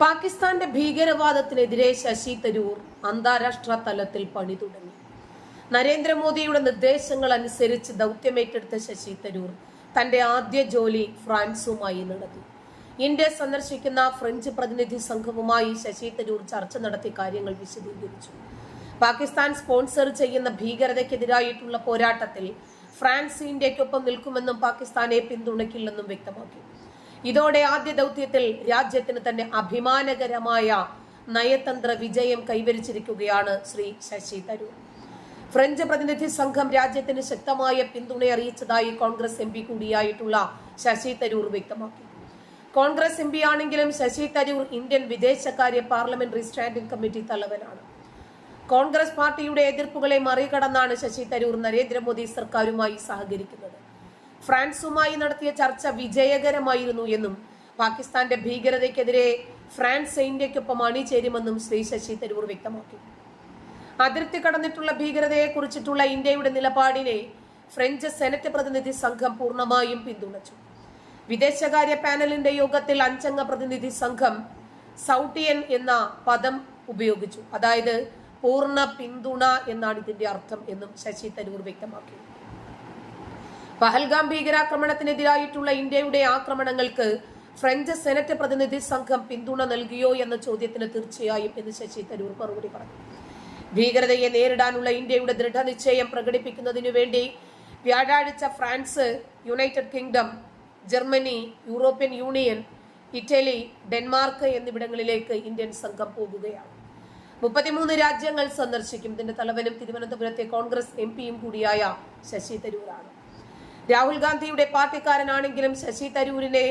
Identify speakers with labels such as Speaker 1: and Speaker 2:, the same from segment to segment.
Speaker 1: പാകിസ്ഥാന്റെ ഭീകരവാദത്തിനെതിരെ ശശി തരൂർ അന്താരാഷ്ട്ര തലത്തിൽ പണി തുടങ്ങി. നരേന്ദ്രമോദിയുടെ നിർദ്ദേശങ്ങൾ അനുസരിച്ച് ദൗത്യമേറ്റെടുത്ത ശശി തരൂർ തന്റെ ആദ്യ ജോലി ഫ്രാൻസുമായി നടത്തി. ഇന്ത്യ സന്ദർശിക്കുന്ന ഫ്രഞ്ച് പ്രതിനിധി സംഘവുമായി ശശി തരൂർ ചർച്ച നടത്തി കാര്യങ്ങൾ വിശദീകരിച്ചു. പാകിസ്ഥാൻ സ്പോൺസർ ചെയ്യുന്ന ഭീകരതയ്ക്കെതിരായിട്ടുള്ള പോരാട്ടത്തിൽ ഫ്രാൻസ് ഇന്ത്യക്കൊപ്പം നിൽക്കുമെന്നും പാകിസ്ഥാനെ പിന്തുണയ്ക്കില്ലെന്നും വ്യക്തമാക്കി. ഇതോടെ ആദ്യ ദൗത്യത്തിൽ രാജ്യത്തിന് തന്നെ അഭിമാനകരമായ നയതന്ത്ര വിജയം കൈവരിച്ചിരിക്കുകയാണ് ശ്രീ ശശി തരൂർ. ഫ്രഞ്ച് പ്രതിനിധി സംഘം രാജ്യത്തിന് ശക്തമായ പിന്തുണ അറിയിച്ചതായി കോൺഗ്രസ് എം പി കൂടിയായിട്ടുള്ള ശശി തരൂർ വ്യക്തമാക്കി. കോൺഗ്രസ് എം പി ആണെങ്കിലും ശശി തരൂർ ഇന്ത്യൻ വിദേശകാര്യ പാർലമെന്ററി സ്റ്റാൻഡിംഗ് കമ്മിറ്റി തലവനാണ്. കോൺഗ്രസ് പാർട്ടിയുടെ എതിർപ്പുകളെ മറികടന്നാണ് ശശി തരൂർ നരേന്ദ്രമോദി സർക്കാരുമായി സഹകരിക്കുന്നത്. ഫ്രാൻസുമായി നടത്തിയ ചർച്ച വിജയകരമായിരുന്നു എന്നും പാകിസ്ഥാന്റെ ഭീകരതയ്ക്കെതിരെ ഫ്രാൻസ് ഇന്ത്യക്കൊപ്പം അണിചേരുമെന്നും ശ്രീ ശശി തരൂർ വ്യക്തമാക്കി. അതിർത്തി കടന്നിട്ടുള്ള ഭീകരതയെ കുറിച്ചിട്ടുള്ള ഇന്ത്യയുടെ നിലപാടിനെ ഫ്രഞ്ച് സെനറ്റ് പ്രതിനിധി സംഘം പൂർണമായും പിന്തുണച്ചു. വിദേശകാര്യ പാനലിന്റെ യോഗത്തിൽ അഞ്ചംഗ പ്രതിനിധി സംഘം സൗട്ടിയൻ എന്ന പദം ഉപയോഗിച്ചു. അതായത് പൂർണ പിന്തുണ എന്നാണ് ഇതിന്റെ അർത്ഥം എന്നും ശശി തരൂർ വ്യക്തമാക്കി. പഹൽഗാം ഭീകരാക്രമണത്തിനെതിരായിട്ടുള്ള ഇന്ത്യയുടെ ആക്രമണങ്ങൾക്ക് ഫ്രഞ്ച് സെനറ്റ് പ്രതിനിധി സംഘം പിന്തുണ നൽകിയോ എന്ന ചോദ്യത്തിന് തീർച്ചയായും എന്ന് ശശി തരൂർ മറുപടി പറഞ്ഞു. ഭീകരതയെ നേരിടാനുള്ള ഇന്ത്യയുടെ ദൃഢനിശ്ചയം പ്രകടിപ്പിക്കുന്നതിനു വേണ്ടി വ്യാഴാഴ്ച France United Kingdom Germany European Union Italy Denmark എന്നിവിടങ്ങളിലേക്ക് ഇന്ത്യൻ സംഘം പോകുകയാണ്. മുപ്പത്തിമൂന്ന് രാജ്യങ്ങൾ സന്ദർശിക്കും. ഇതിന്റെ തലവനും തിരുവനന്തപുരത്തെ കോൺഗ്രസ് എം കൂടിയായ ശശി തരൂരാണ്. രാഹുൽ ഗാന്ധിയുടെ പാർട്ടിക്കാരനാണെങ്കിലും ശശി തരൂരിനെ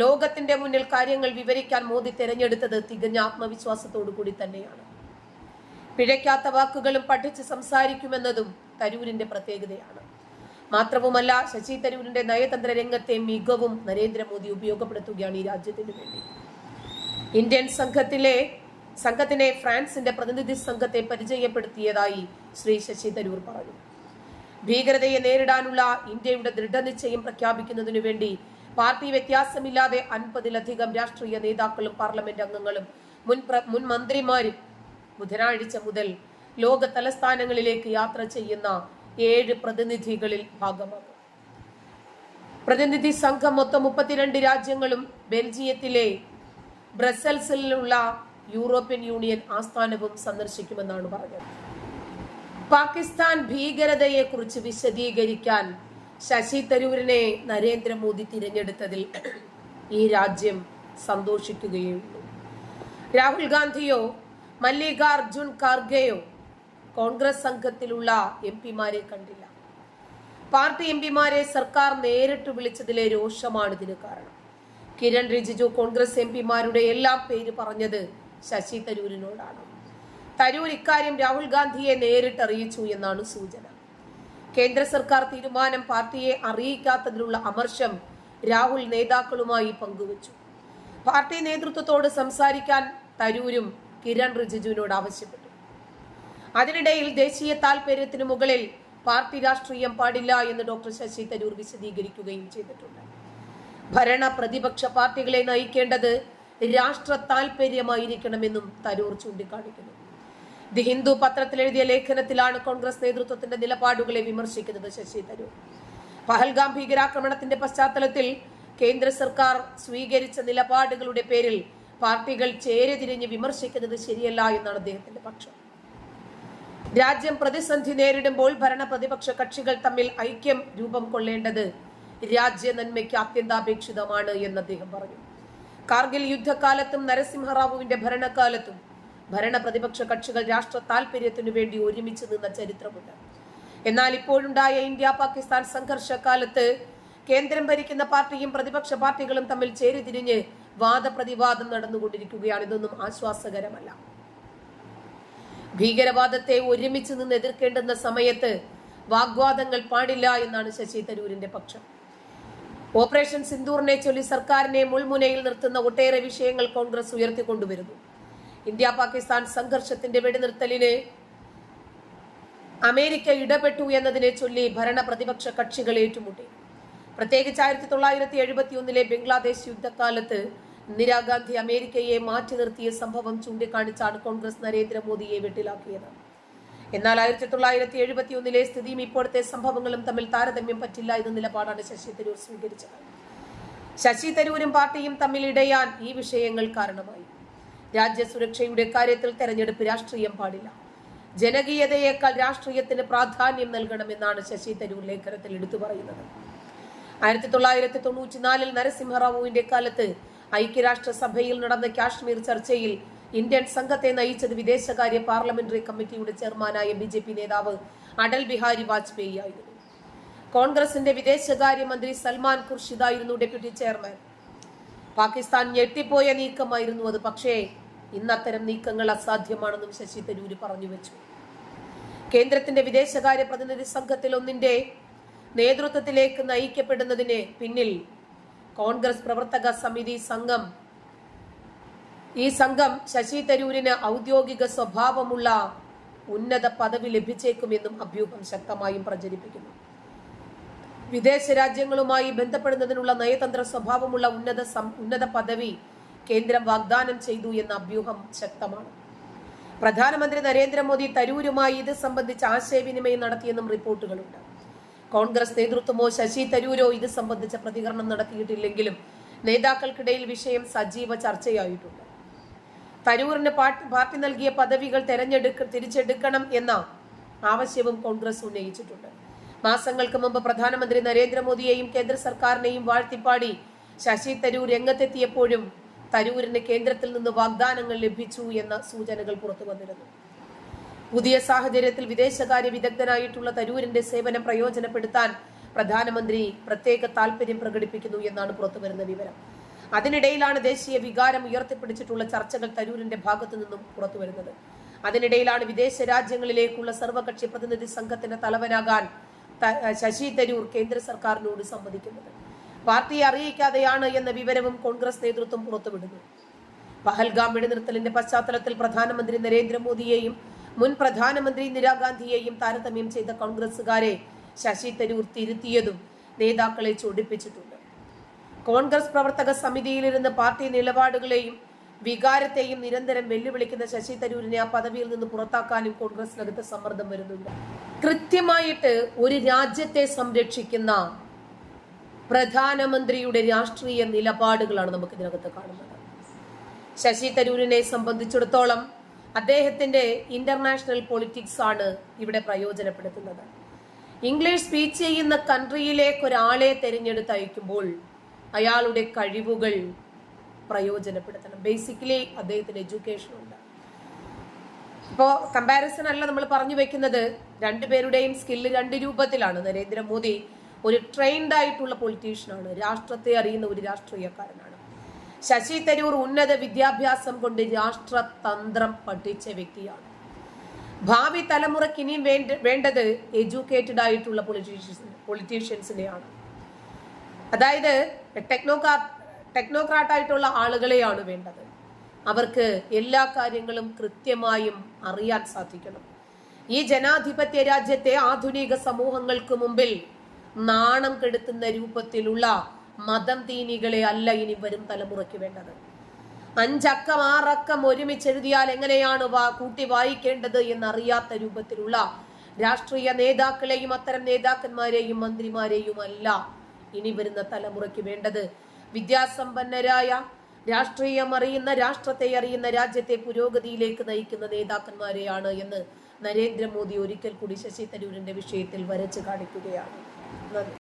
Speaker 1: ലോകത്തിന്റെ മുന്നിൽ കാര്യങ്ങൾ വിവരിക്കാൻ മോദി തിരഞ്ഞെടുത്തത് തികഞ്ഞ ആത്മവിശ്വാസത്തോടു കൂടി തന്നെയാണ്. പിഴയ്ക്കാത്ത വാക്കുകളും പഠിച്ച് സംസാരിക്കുമെന്നതും തരൂരിന്റെ പ്രത്യേകതയാണ്. മാത്രവുമല്ല ശശി തരൂരിന്റെ നയതന്ത്ര രംഗത്തെ മികവും നരേന്ദ്രമോദി ഉപയോഗപ്പെടുത്തുകയാണ് ഈ രാജ്യത്തിന് വേണ്ടി. ഇന്ത്യൻ സംഘത്തിലെ സംഘത്തിനെ ഫ്രാൻസിന്റെ പ്രതിനിധി സംഘത്തെ പരിചയപ്പെടുത്തിയതായി ശ്രീ ശശി തരൂർ പറഞ്ഞു. ഭീകരതയെ നേരിടാനുള്ള ഇന്ത്യയുടെ ദൃഢനിശ്ചയം പ്രഖ്യാപിക്കുന്നതിനു വേണ്ടി പാർട്ടി വ്യത്യാസമില്ലാതെ അൻപതിലധികം രാഷ്ട്രീയ നേതാക്കളും പാർലമെന്റ് അംഗങ്ങളും മുൻ മുൻ മന്ത്രിമാരും ബുധനാഴ്ച മുതൽ ലോക തലസ്ഥാനങ്ങളിലേക്ക് യാത്ര ചെയ്യുന്ന ഏഴ് പ്രതിനിധികളിൽ ഭാഗമാകും. പ്രതിനിധി സംഘം മൊത്തം മുപ്പത്തിരണ്ട് രാജ്യങ്ങളും ബെൽജിയത്തിലെ ബ്രസൽസിലുള്ള യൂറോപ്യൻ യൂണിയൻ ആസ്ഥാനവും സന്ദർശിക്കുമെന്നാണ് പറഞ്ഞത്. പാകിസ്ഥാൻ ഭീകരതയെ കുറിച്ച് വിശദീകരിക്കാൻ ശശി തരൂരിനെ നരേന്ദ്രമോദി തിരഞ്ഞെടുത്തതിൽ ഈ രാജ്യം സന്തോഷിക്കുകയുള്ളൂ. രാഹുൽ ഗാന്ധിയോ മല്ലികാർജുൻ ഖാർഗെയോ കോൺഗ്രസ് സംഘത്തിലുള്ള എം പിമാരെ കണ്ടില്ല. പാർട്ടി എം പിമാരെ സർക്കാർ നേരിട്ട് വിളിച്ചതിലെ രോഷമാണ് ഇതിന് കാരണം. കിരൺ റിജിജു കോൺഗ്രസ് എം പിമാരുടെ എല്ലാം പേര് പറഞ്ഞത് ശശി തരൂരിനോടാണ്. തരൂർ ഇക്കാര്യം രാഹുൽ ഗാന്ധിയെ നേരിട്ട് അറിയിച്ചു എന്നാണ് സൂചന. കേന്ദ്ര സർക്കാർ തീരുമാനം പാർട്ടിയെ അറിയിക്കാത്തതിലുള്ള അമർഷം രാഹുൽ നേതാക്കളുമായി പങ്കുവച്ചു. പാർട്ടി നേതൃത്വത്തോട് സംസാരിക്കാൻ തരൂരും കിരൺ റിജിജുവിനോട് ആവശ്യപ്പെട്ടു. അതിനിടയിൽ ദേശീയ താൽപര്യത്തിന് മുകളിൽ പാർട്ടി രാഷ്ട്രീയം പാടില്ല എന്ന് ഡോക്ടർ ശശി തരൂർ വിശദീകരിക്കുകയും ചെയ്തിട്ടുണ്ട്. ഭരണ പ്രതിപക്ഷ പാർട്ടികളെ നയിക്കേണ്ടത് രാഷ്ട്ര താൽപര്യമായിരിക്കണമെന്നും തരൂർ ചൂണ്ടിക്കാണിക്കുന്നു. ദി ഹിന്ദു പത്രത്തിൽ എഴുതിയ ലേഖനത്തിലാണ് കോൺഗ്രസ് നേതൃത്വത്തിന്റെ നിലപാടുകളെ വിമർശിക്കുന്നത് ശശി തരൂർ. പഹൽഗാം ഭീകരാക്രമണത്തിന്റെ പശ്ചാത്തലത്തിൽ കേന്ദ്ര സർക്കാർ സ്വീകരിച്ച നിലപാടുകളുടെ പേരിൽ പാർട്ടികൾ ചേരെതിരിഞ്ഞ് വിമർശിക്കുന്നത് ശരിയല്ല എന്നാണ് അദ്ദേഹത്തിന്റെ പക്ഷം. രാജ്യം പ്രതിസന്ധി നേരിടുമ്പോൾ ഭരണ പ്രതിപക്ഷ കക്ഷികൾ തമ്മിൽ ഐക്യം രൂപം കൊള്ളേണ്ടത് രാജ്യ നന്മയ്ക്ക് അത്യന്താപേക്ഷിതമാണ് എന്ന് അദ്ദേഹം പറഞ്ഞു. കാർഗിൽ യുദ്ധകാലത്തും നരസിംഹറാവുവിന്റെ ഭരണകാലത്തും ഭരണ പ്രതിപക്ഷ കക്ഷികൾ രാഷ്ട്ര താൽപര്യത്തിനു വേണ്ടി ഒരുമിച്ച് നിന്ന ചരിത്രമുണ്ട്. എന്നാൽ ഇപ്പോഴുണ്ടായ ഇന്ത്യ പാകിസ്ഥാൻ സംഘർഷകാലത്ത് കേന്ദ്രം ഭരിക്കുന്ന പാർട്ടിയും പ്രതിപക്ഷ പാർട്ടികളും തമ്മിൽ ചേരിതിരിഞ്ഞ് വാദപ്രതിവാദം നടന്നുകൊണ്ടിരിക്കുകയാണ്. ഇതൊന്നും ആശ്വാസകരമല്ല. ഭീകരവാദത്തെ ഒരുമിച്ച് നിന്ന് എതിർക്കേണ്ടുന്ന സമയത്ത് വാഗ്വാദങ്ങൾ പാടില്ല എന്നാണ് ശശി തരൂരിന്റെ പക്ഷം. ഓപ്പറേഷൻ സിന്ദൂറിനെ ചൊല്ലി സർക്കാരിനെ മുൾമുനയിൽ നിർത്തുന്ന ഒട്ടേറെ വിഷയങ്ങൾ കോൺഗ്രസ് ഉയർത്തിക്കൊണ്ടുവരുന്നു. ഇന്ത്യ പാകിസ്ഥാൻ സംഘർഷത്തിന്റെ വെടിനിർത്തലിന് അമേരിക്ക ഇടപെട്ടു എന്നതിനെ ചൊല്ലി ഭരണ പ്രതിപക്ഷ കക്ഷികൾ ഏറ്റുമുട്ടി. പ്രത്യേകിച്ച് ആയിരത്തി തൊള്ളായിരത്തി എഴുപത്തി ഒന്നിലെ ബംഗ്ലാദേശ് യുദ്ധകാലത്ത് ഇന്ദിരാഗാന്ധി അമേരിക്കയെ മാറ്റി നിർത്തിയ സംഭവം ചൂണ്ടിക്കാണിച്ചാണ് കോൺഗ്രസ് നരേന്ദ്രമോദിയെ വെട്ടിലാക്കിയത്. എന്നാൽ ആയിരത്തി തൊള്ളായിരത്തി എഴുപത്തി ഒന്നിലെ സ്ഥിതിയും ഇപ്പോഴത്തെ സംഭവങ്ങളും തമ്മിൽ താരതമ്യം പറ്റില്ല എന്ന നിലപാടാണ് ശശി തരൂർ സ്വീകരിച്ചത്. ശശി തരൂരും പാർട്ടിയും തമ്മിൽ ഇടയാൻ ഈ വിഷയങ്ങൾ കാരണമായി. രാജ്യസുരക്ഷയുടെ കാര്യത്തിൽ തെരഞ്ഞെടുപ്പ് രാഷ്ട്രീയം പാടില്ല. ജനകീയതയേക്കാൾ രാഷ്ട്രീയത്തിന് പ്രാധാന്യം നൽകണമെന്നാണ് ശശി തരൂർ ലേഖനത്തിൽ എടുത്തു പറയുന്നത്. ആയിരത്തി തൊള്ളായിരത്തി തൊണ്ണൂറ്റിനാലിൽ നരസിംഹറാവുവിന്റെ കാലത്ത് ഐക്യരാഷ്ട്രസഭയിൽ നടന്ന കാശ്മീർ ചർച്ചയിൽ ഇന്ത്യൻ സംഘത്തെ നയിച്ചത് വിദേശകാര്യ പാർലമെന്ററി കമ്മിറ്റിയുടെ ചെയർമാനായ ബി ജെ പി നേതാവ് അടൽ ബിഹാരി വാജ്പേയി ആയിരുന്നു. കോൺഗ്രസിന്റെ വിദേശകാര്യമന്ത്രി സൽമാൻ ഖുർഷിദായിരുന്നു ഡെപ്യൂട്ടി ചെയർമാൻ. പാകിസ്ഥാൻ ഞെട്ടിപ്പോയ നീക്കമായിരുന്നു അത്. പക്ഷേ ഇന്നത്തരം നീക്കങ്ങൾ അസാധ്യമാണെന്നും ശശി തരൂര് പറഞ്ഞു വെച്ചു. കേന്ദ്രത്തിന്റെ വിദേശകാര്യ പ്രതിനിധി സംഘത്തിൽ ഒന്നിന്റെ നേതൃത്വത്തിലേക്ക് നയിക്കപ്പെടുന്നതിന് പിന്നിൽ കോൺഗ്രസ് പ്രവർത്തക സമിതി സംഘം. ഈ സംഘം ശശി തരൂരിന് ഔദ്യോഗിക സ്വഭാവമുള്ള ഉന്നത പദവി ലഭിച്ചേക്കുമെന്നും അഭ്യൂഹം ശക്തമായും പ്രചരിപ്പിക്കുന്നു. വിദേശ രാജ്യങ്ങളുമായി ബന്ധപ്പെടുന്നതിനുള്ള നയതന്ത്ര സ്വഭാവമുള്ള ഉന്നത ഉന്നത പദവി കേന്ദ്രം വാഗ്ദാനം ചെയ്തു എന്ന അഭ്യൂഹം ശക്തമാണ്. പ്രധാനമന്ത്രി നരേന്ദ്രമോദി തരൂരുമായി ഇത് സംബന്ധിച്ച് ആശയവിനിമയം നടത്തിയെന്നും റിപ്പോർട്ടുകളുണ്ട്. കോൺഗ്രസ് നേതൃത്വമോ ശശി തരൂരോ ഇത് സംബന്ധിച്ച പ്രതികരണം നടത്തിയിട്ടില്ലെങ്കിലും നേതാക്കൾക്കിടയിൽ വിഷയം സജീവ ചർച്ചയായിട്ടുണ്ട്. തരൂറിന് പാർട്ടി നൽകിയ പദവികൾ തെരഞ്ഞെടുക്ക തിരിച്ചെടുക്കണം എന്ന ആവശ്യവും കോൺഗ്രസ് ഉന്നയിച്ചിട്ടുണ്ട്. മാസങ്ങൾക്ക് മുമ്പ് പ്രധാനമന്ത്രി നരേന്ദ്രമോദിയെയും കേന്ദ്ര സർക്കാരിനെയും വാഴ്ത്തിപ്പാടി ശശി തരൂർ രംഗത്തെത്തിയപ്പോഴും തരൂരിന് കേന്ദ്രത്തിൽ നിന്ന് വാഗ്ദാനങ്ങൾ ലഭിച്ചു എന്ന സൂചനകൾ പുറത്തു വന്നിരുന്നു. പുതിയ സാഹചര്യത്തിൽ വിദേശകാര്യ വിദഗ്ധനായിട്ടുള്ള തരൂരിന്റെ സേവനം പ്രയോജനപ്പെടുത്താൻ പ്രധാനമന്ത്രി പ്രത്യേക താല്പര്യം പ്രകടിപ്പിക്കുന്നു എന്നാണ് പുറത്തുവരുന്ന വിവരം. അതിനിടയിലാണ് ദേശീയ വികാരം ഉയർത്തിപ്പിടിച്ചിട്ടുള്ള ചർച്ചകൾ തരൂരിന്റെ ഭാഗത്തു നിന്നും പുറത്തുവരുന്നത് അതിനിടയിലാണ് വിദേശ രാജ്യങ്ങളിലേക്കുള്ള സർവകക്ഷി പ്രതിനിധി സംഘത്തിന്റെ തലവനാകാൻ ശശി തരൂർ കേന്ദ്ര സർക്കാരിനോട് സമ്മതിക്കുന്നത്. പാർട്ടിയെ അറിയിക്കാതെയാണ് എന്ന വിവരവും കോൺഗ്രസ് നേതൃത്വം പുറത്തുവിടുന്നു പഹൽഗാം വെടിനിർത്തലിന്റെ പശ്ചാത്തലത്തിൽ പ്രധാനമന്ത്രി നരേന്ദ്രമോദിയെയും മുൻ പ്രധാനമന്ത്രി ഇന്ദിരാഗാന്ധിയെയും താരതമ്യം ചെയ്ത കോൺഗ്രസുകാരെ ശശി തരൂർ തിരുത്തിയതും നേതാക്കളെ ചൊടിപ്പിച്ചിട്ടുണ്ട്. കോൺഗ്രസ് പ്രവർത്തക സമിതിയിലിരുന്ന് പാർട്ടി നിലപാടുകളെയും വികാരത്തെയും നിരന്തരം വെല്ലുവിളിക്കുന്ന ശശി തരൂരിനെ ആ പദവിയിൽ നിന്ന് പുറത്താക്കാനും കോൺഗ്രസിനകത്ത് സമ്മർദ്ദം വരുന്നുണ്ട്. കൃത്യമായിട്ട് ഒരു രാജ്യത്തെ സംരക്ഷിക്കുന്ന പ്രധാനമന്ത്രിയുടെ രാഷ്ട്രീയ നിലപാടുകളാണ് നമുക്ക് ഇതിനകത്ത് കാണുന്നത്. ശശി തരൂരിനെ സംബന്ധിച്ചിടത്തോളം അദ്ദേഹത്തിന്റെ ഇന്റർനാഷണൽ പൊളിറ്റിക്സ് ആണ് ഇവിടെ പ്രയോജനപ്പെടുത്തുന്നത്. ഇംഗ്ലീഷ് സ്പീച്ച് ചെയ്യുന്ന കൺട്രിയിലേക്ക് ഒരാളെ തിരഞ്ഞെടുത്ത് അയക്കുമ്പോൾ അയാളുടെ കഴിവുകൾ പ്രയോജനപ്പെടുത്തണം. ബേസിക്കലി അദ്ദേഹത്തിന് എഡ്യൂക്കേഷൻ ഉണ്ട്. ഇപ്പോൾ കമ്പാരിസൺ അല്ല നമ്മൾ പറഞ്ഞു വെക്കുന്നത്. രണ്ടുപേരുടെയും സ്കില്ല് രണ്ട് രൂപത്തിലാണ്. നരേന്ദ്രമോദി ഒരു ട്രെയിൻഡ് ആയിട്ടുള്ള പൊളിറ്റീഷ്യനാണ് രാഷ്ട്രത്തെ അറിയുന്ന ഒരു രാഷ്ട്രീയക്കാരനാണ്. ശശി തരൂർ ഉന്നത വിദ്യാഭ്യാസം കൊണ്ട് രാഷ്ട്രതന്ത്രം പഠിച്ച വ്യക്തിയാണ്. ഭാവി തലമുറയ്ക്ക് ഇനിയും വേണ്ട വേണ്ടത് എഡ്യൂക്കേറ്റഡ് ആയിട്ടുള്ള പൊളിറ്റീഷ്യൻസ് പൊളിറ്റീഷ്യൻസിനെയാണ് അതായത് ടെക്നോക്രാ ടെക്നോക്രാറ്റ് ആയിട്ടുള്ള ആളുകളെയാണ് വേണ്ടത്. അവർക്ക് എല്ലാ കാര്യങ്ങളും കൃത്യമായും അറിയാൻ സാധിക്കണം. ഈ ജനാധിപത്യ രാജ്യത്തെ ആധുനിക സമൂഹങ്ങൾക്ക് മുമ്പിൽ നാണം കെടുത്തുന്ന രൂപത്തിലുള്ള മതം തീനികളെ അല്ല ഇനി വരും തലമുറയ്ക്ക് വേണ്ടത്. അഞ്ചക്കം ആറക്കം ഒരുമിച്ച് എഴുതിയാൽ എങ്ങനെയാണ് വാ കൂട്ടി വായിക്കേണ്ടത് എന്നറിയാത്ത രൂപത്തിലുള്ള രാഷ്ട്രീയ നേതാക്കളെയും അത്തരം നേതാക്കന്മാരെയും മന്ത്രിമാരെയും അല്ല ഇനി വരുന്ന തലമുറയ്ക്ക് വേണ്ടത്. വിദ്യാസമ്പന്നരായ രാഷ്ട്രീയം അറിയുന്ന രാഷ്ട്രത്തെ അറിയുന്ന രാജ്യത്തെ പുരോഗതിയിലേക്ക് നയിക്കുന്ന നേതാക്കന്മാരെയാണ് എന്ന് നരേന്ദ്രമോദി ഒരിക്കൽ കൂടി ശശി തരൂരിന്റെ വിഷയത്തിൽ വരച്ചു കാണിക്കുകയാണ്. നന്ദി.